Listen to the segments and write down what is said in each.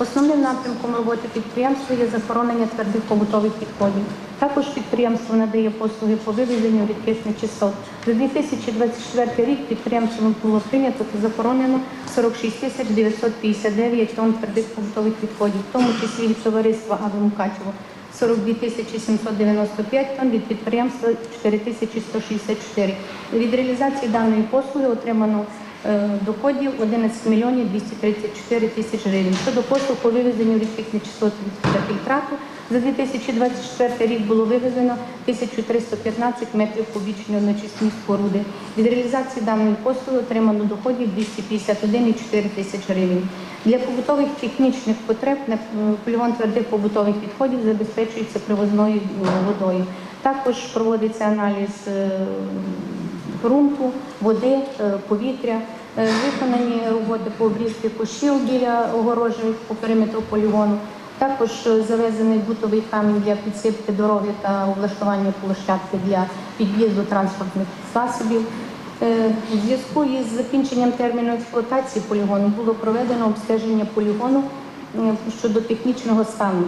Основним напрямком роботи підприємства є захоронення твердих побутових відходів. Також підприємство надає послуги по вивезенню рідких нечистот. За 2024 рік підприємством було прийнято та захоронено 46 тисяч 959 тонн твердих побутових відходів, в тому числі від товариства «Аве Мукачево» 42 тисячі 795 тонн, від підприємства 4 тисячі 164. Від реалізації даної послуги отримано доходів 11 мільйонів 234 тисячі гривень. Щодо послуг по вивезенню рідких нечистот та фільтрату, за 2024 рік було вивезено 1315 метрів кубічної нечисні споруди. Від реалізації даної послуги отримано доходів 251,4 тисяч гривень. Для побутових технічних потреб м, полігон твердих побутових відходів забезпечується привозною е, водою. Також проводиться аналіз е, ґрунту, води, е, повітря. Е, Виконані роботи по обрізці кущів біля огорожі по периметру полігону. Також е, завезений бутовий камінь для підсипки дороги та облаштування площадки для під'їзду транспортних засобів. У зв'язку із закінченням терміну експлуатації полігону було проведено обстеження полігону щодо технічного стану.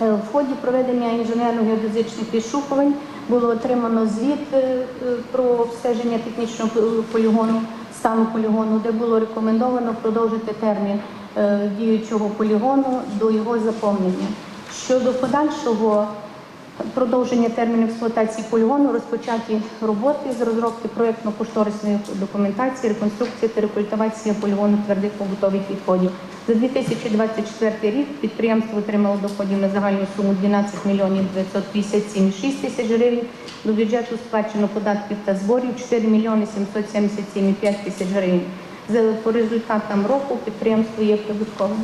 В ході проведення інженерно-геодезичних відшукувань було отримано звіт е, е, про обстеження технічного полігону, стану полігону, де було рекомендовано продовжити термін е, діючого полігону до його заповнення. Щодо подальшого продовження терміну експлуатації полігону розпочаті роботи з розробки проєктно-кошторисної документації, реконструкції та рекультивації полігону твердих побутових відходів. За 2024 рік підприємство отримало доходів на загальну суму 12 мільйонів 957,6 тисяч гривень. До бюджету сплачено податків та зборів 4 мільйони 777,5 тисяч гривень. По результатам року підприємство є прибутковим.